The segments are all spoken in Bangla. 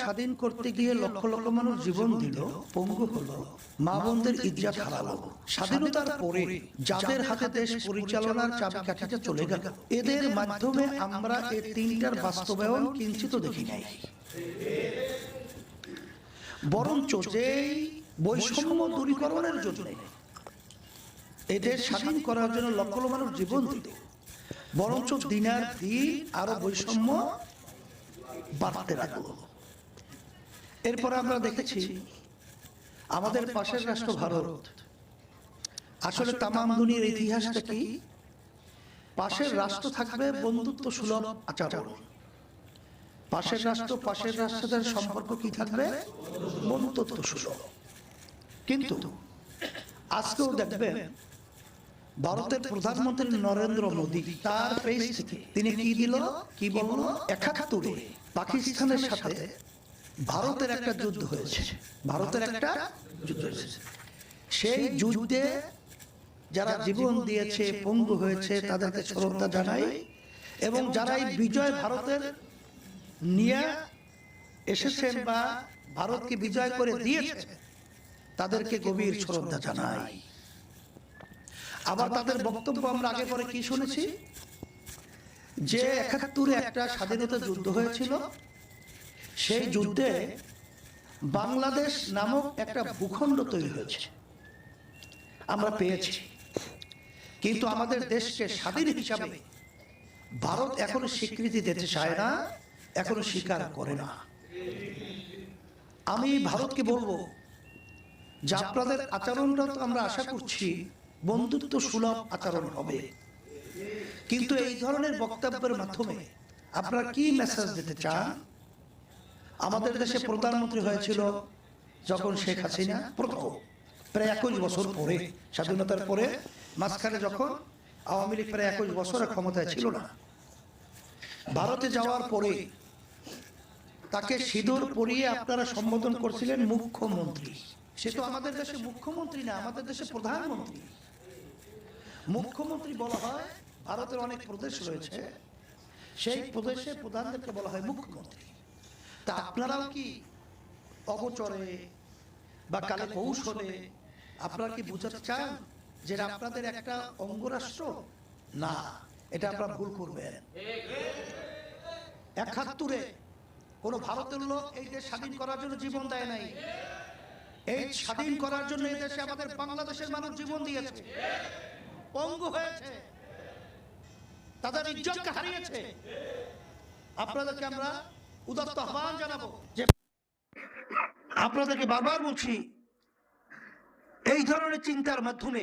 স্বাধীন করতে গিয়ে লক্ষ লক্ষ মানুষ জীবন দিল পঙ্গু হলো মা বোনদের ইজ্জাত হারালো স্বাধীনতার পরে যাদের হাতে দেশ পরিচালনার চাবিকাঠিটা চলে গেল। এদের মাধ্যমে আমরা এই তিনটার বাস্তবায়ন কিঞ্চিত দেখি নাই। বরঞ্চ যেই বৈষম্য দূরীকরণের জন্য এদের স্বাধীন করার জন্য লক্ষ লক্ষ মানুষ জীবন দিল। বরঞ্চ দিনার দিন আরও বৈষম্য বাড়তে লাগল। এরপর আমরা দেখেছি আমাদের পাশের রাষ্ট্র ভারত। আসলে তামাম দুনিয়ার ইতিহাসটা কি? পাশের রাষ্ট্র থাকবে বন্ধুত্ব সুলভ আচরণ। পাশের রাষ্ট্র পাশের রাষ্ট্রদের সম্পর্ক কি থাকবে? বন্ধুত্ব সুলভ। কিন্তু আজকেও দেখবেন ভারতের প্রধানমন্ত্রী নরেন্দ্র মোদী তার পেজ থেকে তিনি কি দিল? কি বলল? একাত্তরে পাকিস্তানের সাথে ভারতের একটা যুদ্ধ হয়েছে। ভারতের একটা যুদ্ধ হয়েছে। সেই যুদ্ধে যারা জীবন দিয়েছে পঙ্গু হয়েছে তাদেরকে শ্রদ্ধা জানাই এবং যারা এই বিজয় ভারতের নিয়ে এসেছেন বা ভারতকে বিজয় করে দিয়েছে তাদেরকে গভীর শ্রদ্ধা জানাই। আবার তাদের বক্তব্য আমরা আগে পরে কি শুনেছি? যে একাত্তরে একটা স্বাধীনতা যুদ্ধ হয়েছিল সেই যুদ্ধে বাংলাদেশ নামক একটা ভূখণ্ড তৈরি হয়েছে। আমরা পেয়েছি। কিন্তু আমাদের দেশকে স্বাধীন হিসাবে ভারত এখনও স্বীকৃতি দিতে চায় না এখনও স্বীকার করে না। আমি ভারতকে বলব যে আপনাদের আচরণটা তো আমরা আশা করছি বন্ধুত্ব সুলভ আচরণ হবে। কিন্তু এই ধরনের বক্তব্যের মাধ্যমে আপনারা কি মেসেজ দিতে চান? আমাদের দেশে প্রধানমন্ত্রী হয়েছিল যখন শেখ হাসিনা প্রথম প্রায় একুশ বছর পরে স্বাধীনতার পরে মাঝখানে যখন আওয়ামী লীগ প্রায় একুশ বছরের ক্ষমতায় ছিল না। ভারতে যাওয়ার পরে তাকে সিঁদুর পরিয়ে আপনারা সম্বোধন করছিলেন মুখ্যমন্ত্রী। সে তো আমাদের দেশে মুখ্যমন্ত্রী না আমাদের দেশে প্রধানমন্ত্রী। মুখ্যমন্ত্রী বলা হয় ভারতের অনেক প্রদেশ রয়েছে। সেই প্রদেশে প্রধানদেরকে বলা হয় মুখ্যমন্ত্রী। তা আপনারাও কি অগোচরে বা কালে কৌশলে আপনারা কি বুঝাতে চান যে আপনাদের একটা অঙ্গরাষ্ট্র? না, এটা আপনারা ভুল করবেন। একাত্তরে কোন ভারতের লোক এই দেশ স্বাধীন করার জন্য জীবন দেয় নাই। এই স্বাধীন করার জন্য এই দেশে আমাদের বাংলাদেশের মানুষ জীবন দিয়েছে। পঙ্গু হয়েছে। তাদের ইজ্জতকে হারিয়েছে। আপনাদেরকে আমরা উদাত্ত আহ্বান জানাব যে আপনাদেরকে বারবার বলছি, এই ধরনের চিন্তার মাধ্যমে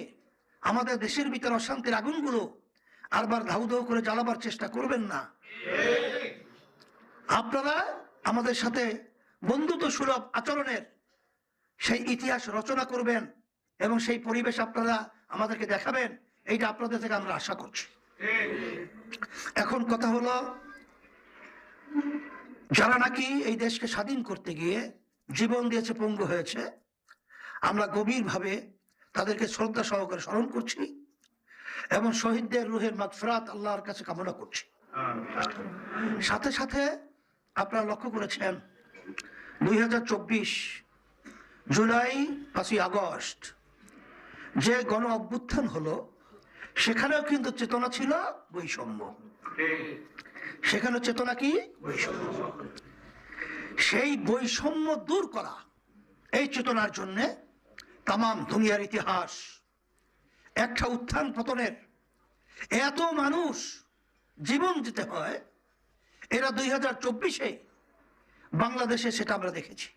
আমাদের দেশের ভিতরে অশান্তির আগুনগুলো আরবার ধাউ ধাউ করে জ্বালাবার চেষ্টা করবেন না। আপনারা আমাদের সাথে বন্ধুত্ব সুলভ আচরণের সেই ইতিহাস রচনা করবেন এবং সেই পরিবেশ আপনারা আমাদেরকে দেখাবেন, এইটা আপনাদের থেকে আমরা আশা করছি। এখন কথা হলো যারা নাকি এই দেশকে স্বাধীন করতে গিয়ে জীবন দিয়েছে পঙ্গু হয়েছে আমরা গভীরভাবে তাদেরকে শ্রদ্ধা সহকারে স্মরণ করছি এবং শহীদদের রুহের মাগফিরাত আল্লাহর কাছে কামনা করছি। সাথে সাথে আপনারা লক্ষ্য করেছেন দুই হাজার চব্বিশ জুলাই পাঁচই আগস্ট যে গণ অভ্যুত্থান হলো সেখানেও কিন্তু চেতনা ছিল বৈষম্য। সেখানে চেতনা কি? সেই বৈষম্য দূর করা। এই চেতনার জন্যে তামাম দুনিয়ার ইতিহাস, একটা উত্থান পতনের, এত মানুষ জীবন দিতে হয়, এরা দুই হাজার চব্বিশে বাংলাদেশে সেটা আমরা দেখেছি।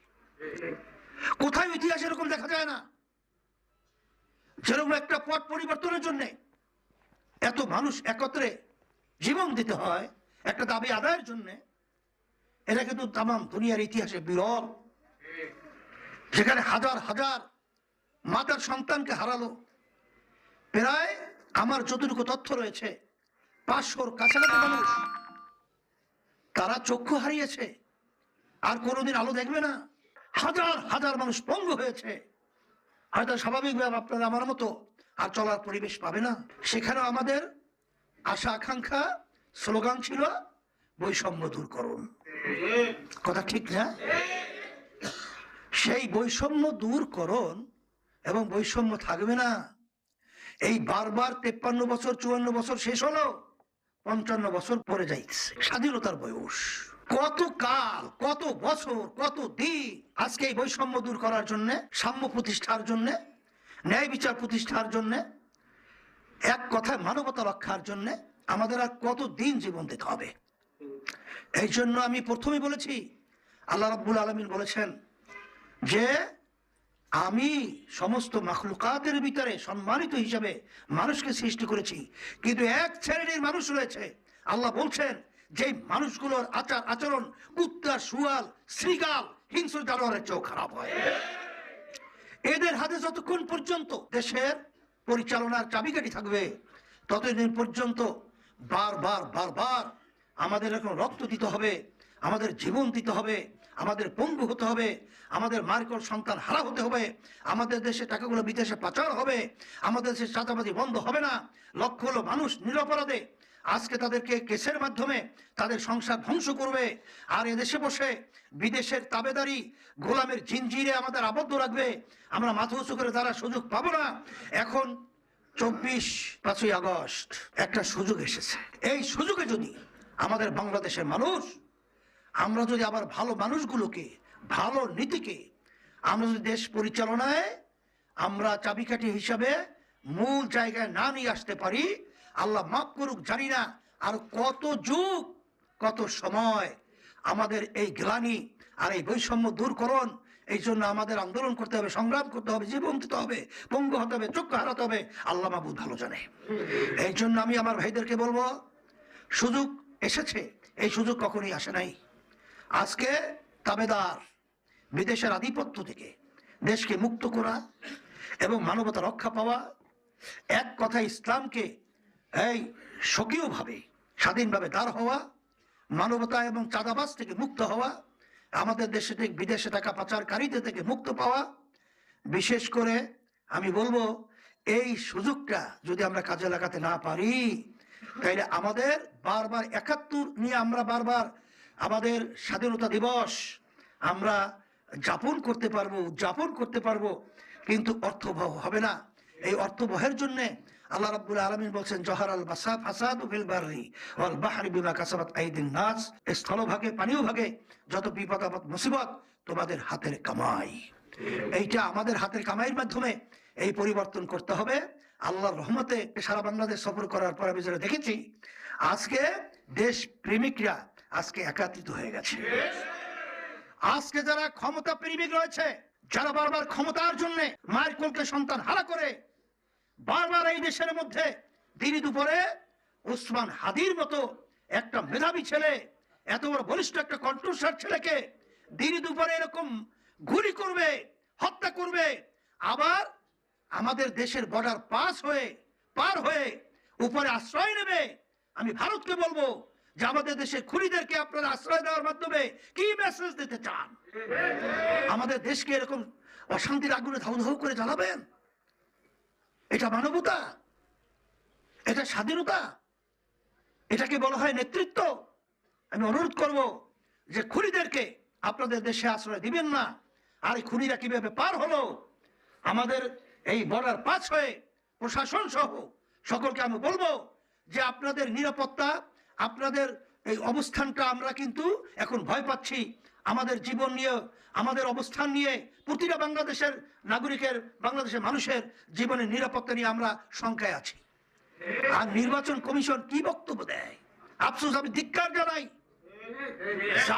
কোথায় ইতিহাস এরকম দেখা যায় না? যেরকম একটা পট পরিবর্তনের জন্য এত মানুষ একত্রে জীবন দিতে হয় একটা দাবি আদায়ের জন্য, এটা কিন্তু তাম দুনিয়ার ইতিহাসে বিরল। যেখানে হাজার হাজার মাতার সন্তানকে হারালো। প্রায় আমার যতটুকু তথ্য রয়েছে, পাঁচশোর কাছাকাছি মানুষ তারা চক্ষু হারিয়েছে, আর কোনোদিন আলো দেখবে না। হাজার হাজার মানুষ পঙ্গ হয়েছে। হয়তো স্বাভাবিকভাবে আপনারা আমার মতো আর চলার পরিবেশ পাবে না। সেখানেও আমাদের আশা আকাঙ্ক্ষা স্লোগান ছিল, বৈষম্য দূর করুন। কথা ঠিক না? সেই বৈষম্য দূর দূরকরণ এবং বৈষম্য থাকবে না। এই বারবার তেপ্পান্ন বছর, চুয়ান্ন বছর শেষ হলো, পঞ্চান্ন বছর পরে যাইছে স্বাধীনতার বয়স। কত কাল, কত বছর, কত দিন আজকে এই বৈষম্য দূর করার জন্য, সাম্য প্রতিষ্ঠার জন্য, ন্যায় বিচার প্রতিষ্ঠার জন্য, এক কথায় মানবতা রক্ষার জন্য আমাদের আর কত দিন জীবন দিতে হবে? এই জন্য আমি প্রথমে বলেছি, আল্লাহ রাব্বুল আলমিন বলেছেন যে আমি সমস্ত মাখলুকাতের ভিতরে সম্মানিত হিসাবে মানুষকে সৃষ্টি করেছি, কিন্তু এক শ্রেণির মানুষ রয়েছে। আল্লাহ বলছেন যে মানুষগুলোর আচার, আচরণ কুত্তা শুয়াল শ্রীগাল হিংস্র জানোয়ারের চেয়েও খারাপ হয়। এদের হাতে যতক্ষণ পর্যন্ত দেশের পরিচালনার চাবিকাঠি থাকবে, ততদিন পর্যন্ত বারবার বারবার আমাদের এখন রক্ত দিতে হবে, আমাদের জীবন দিতে হবে, আমাদের পঙ্গু হতে হবে, আমাদের মার্কর সন্তান হারা হতে হবে, আমাদের দেশে টাকাগুলো বিদেশে পাচার হবে, আমাদের দেশে চাঁদাবাজি বন্ধ হবে না, লক্ষ হলো মানুষ নিরপরাধে আজকে তাদেরকে কেসের মাধ্যমে তাদের সংসার ধ্বংস করবে, আর এদেশে বসে বিদেশের তাবেদারি গোলামের জিনজিরে আমাদের আবদ্ধ রাখবে, আমরা মাথা উঁচু করে তারা সুযোগ পাবো না। এখন চব্বিশ পাঁচই আগস্ট একটা সুযোগ এসেছে। এই সুযোগে যদি আমাদের বাংলাদেশের মানুষ, আমরা যদি আবার ভালো মানুষগুলোকে, ভালো নীতিকে, আমরা যদি দেশ পরিচালনায়, আমরা চাবিকাঠি হিসাবে মূল জায়গায় না নিয়ে আসতে পারি, আল্লাহ মাফ করুক, জানি না আর কত যুগ, কত সময় আমাদের এই গ্লানি আর এই বৈষম্য দূর দূরকরণ এই জন্য আমাদের আন্দোলন করতে হবে, সংগ্রাম করতে হবে, জীবন দিতে হবে, পঙ্গু হতে হবে, চক্ষু হারাতে হবে। আল্লাহ মাহবুদ ভালো জানে। এই জন্য আমি আমার ভাইদেরকে বলব, সুযোগ এসেছে, এই সুযোগ কখনই আসে নাই। আজকে তাবেদার বিদেশের আধিপত্য থেকে দেশকে মুক্ত করা এবং মানবতা রক্ষা পাওয়া, এক কথা ইসলামকে এই স্বকীয়ভাবে, স্বাধীনভাবে দাঁড় হওয়া, মানবতা এবং চাঁদাবাস থেকে মুক্ত হওয়া আমাদের দেশে থেকে বিদেশে টাকা পাচারকারীদের থেকে মুক্ত পাওয়া। বিশেষ করে আমি বলব, এই সুযোগটা যদি আমরা কাজে লাগাতে না পারি তাইলে আমাদের বারবার একাত্তর নিয়ে আমরা বারবার আমাদের স্বাধীনতা দিবস আমরা যাপন করতে পারব, উদযাপন করতে পারব, কিন্তু অর্থবহ হবে না। এই অর্থবহের জন্য আল্লাহ রাব্বুল আলামিন বলছেন, জহার আল বাসা ফাসাদ ফিল বাররি ওয়াল বাহরি বিমা কাসাবাত আইদিন নাস। স্থলভাগে, পানীয় ভাগে যত বিপদ আপদ, মুসিবত তোমাদের হাতের কামাই। এইটা আমাদের হাতের কামাইয়ের মাধ্যমে এই পরিবর্তন করতে হবে। আল্লাহর রহমতে সারা বাংলাদেশ সফর করার পর আমি যেটা দেখেছি, আজকে দেশ প্রেমিকরা আজকে একাত্রিত হয়ে গেছে। আজকে যারা ক্ষমতা প্রেমিক রয়েছে, যারা বারবার ক্ষমতার জন্য মায়ের কোলকে সন্তান হারা করে বারবার এই দেশের মধ্যে দিনই দুপুরে উসমান হাদির মতো একটা মেধাবী ছেলে, এত বড় বলিষ্ঠ একটা কণ্ঠস্বর ছেলেকে দিনই দুপুরে এরকম গুলি করবে, হত্যা করবে, আবার আমাদের দেশের বর্ডার পাস হয়ে, পার হয়ে উপরে আশ্রয় নেবে। আমি ভারতকে বলব যে আমাদের দেশের খুনিদেরকে আপনারা আশ্রয় দেওয়ার মাধ্যমে কি মেসেজ দিতে চান? আমাদের দেশকে এরকম অশান্তির আগুনে ধাউ ধাউ করে জ্বালাবেন? এটা মানবতা। এটা স্বাধীনতা। এটাকে বলা হয় নেতৃত্ব। আমি অনুরোধ করব যে খুনিদেরকে আপনাদের দেশে আশ্রয় দিবেন না। আর এই খুনিরা কীভাবে পার হলো? আমাদের এই বর্ডার পাস হয়ে প্রশাসন সহ সকলকে আমি বলব যে আপনাদের নিরাপত্তা, আপনাদের এই অবস্থানটা আমরা কিন্তু এখন ভয় পাচ্ছি। আমাদের জীবন নিয়ে, আমাদের অবস্থান নিয়ে প্রতিটা বাংলাদেশের নাগরিকের, বাংলাদেশের মানুষের জীবনের নিরাপত্তা নিয়ে আমরা শঙ্কায় আছি। আর নির্বাচন কমিশন কি বক্তব্য দেয়? আফসোস, আমি ধিক্কার জানাই।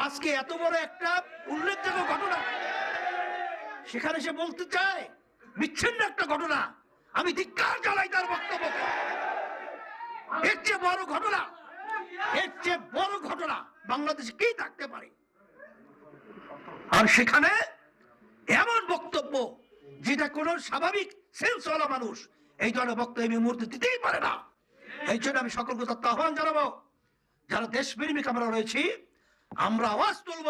আজকে এত বড় একটা উল্লেখযোগ্য ঘটনা। সেখানে সে বলতে চায়, বিচ্ছিন্ন একটা ঘটনা। আমি ধিক্কার জানাই তার বক্তব্যকে। এর চেয়ে বড় ঘটনা, এর চেয়ে বড় ঘটনা বাংলাদেশে কি থাকতে পারে? আর সেখানে এমন বক্তব্য যেটা কোন স্বাভাবিক সেন্সওয়ালা মানুষ এই ধরনের বক্তব্য এই মুহূর্তে দিতেই পারে না। এই জন্য আমি সকলকে তত্ত্ব আহ্বান জানাব, যারা দেশপ্রেমিক আমরা রয়েছি, আমরা আওয়াজ তুলব।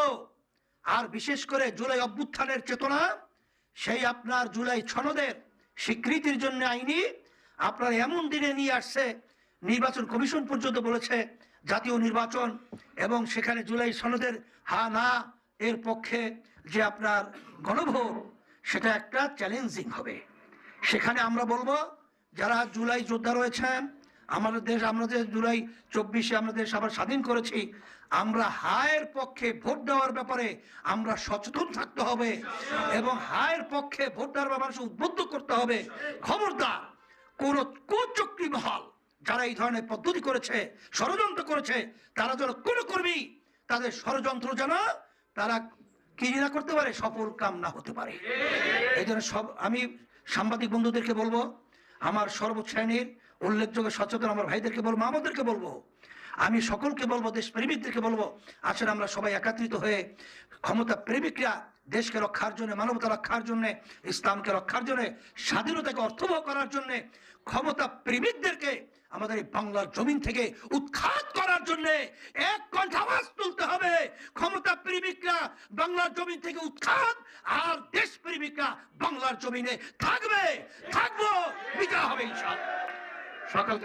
আর বিশেষ করে জুলাই অভ্যুত্থানের চেতনা, সেই আপনার জুলাই ছনদের স্বীকৃতির জন্য আইনি, আপনার এমন দিনে নিয়ে আসছে, নির্বাচন কমিশন পর্যন্ত বলেছে, জাতীয় নির্বাচন এবং সেখানে জুলাই সনদের হা না এর পক্ষে যে আপনার গণভোট, সেটা একটা চ্যালেঞ্জিং হবে। সেখানে আমরা বলব, যারা জুলাই যোদ্ধা রয়েছেন, আমাদের দেশ, আমরা যে জুলাই চব্বিশে আমরা দেশ আবার স্বাধীন করেছি, আমরা হায়ের পক্ষে ভোট দেওয়ার ব্যাপারে আমরা সচেতন থাকতে হবে এবং হায়ের পক্ষে ভোট দেওয়ার ব্যাপারে উদ্বুদ্ধ করতে হবে। খবরদার, কোন কুচক্রী মহল যারা এই ধরনের পদ্ধতি করেছে, ষড়যন্ত্র করেছে, তারা যেন কোনো কর্মী তাদের ষড়যন্ত্র যেন তারা কি না করতে পারে? সফল কাম না হতে পারে। এই জন্য সব, আমি সাংবাদিক বন্ধুদেরকে বলব, আমার সর্বশ্রেণীর উল্লেখযোগ্য সচেতন আমার ভাইদেরকে বলব, আমাদেরকে বলব, আমি সকলকে বলব দেশ প্রেমিকদেরকে বলব, আসলে আমরা সবাই একত্রিত হয়ে ক্ষমতা প্রেমিকরা দেশকে রক্ষার জন্য, মানবতা রক্ষার জন্য, ইসলামকে রক্ষার জন্য, স্বাধীনতাকে অর্থবহ করার জন্য, ক্ষমতা প্রেমিকদেরকে আমাদের এই বাংলার জমিন থেকে উৎখাত করার জন্য এক কণ্ঠ আওয়াজ তুলতে হবে। ক্ষমতা প্রেমিকরা বাংলার জমিন থেকে উৎখাত, আর দেশ প্রেমিকরা বাংলার জমিনে থাকবে। থাকব, বিজয় হবে ইনশাআল্লাহ। সকালকে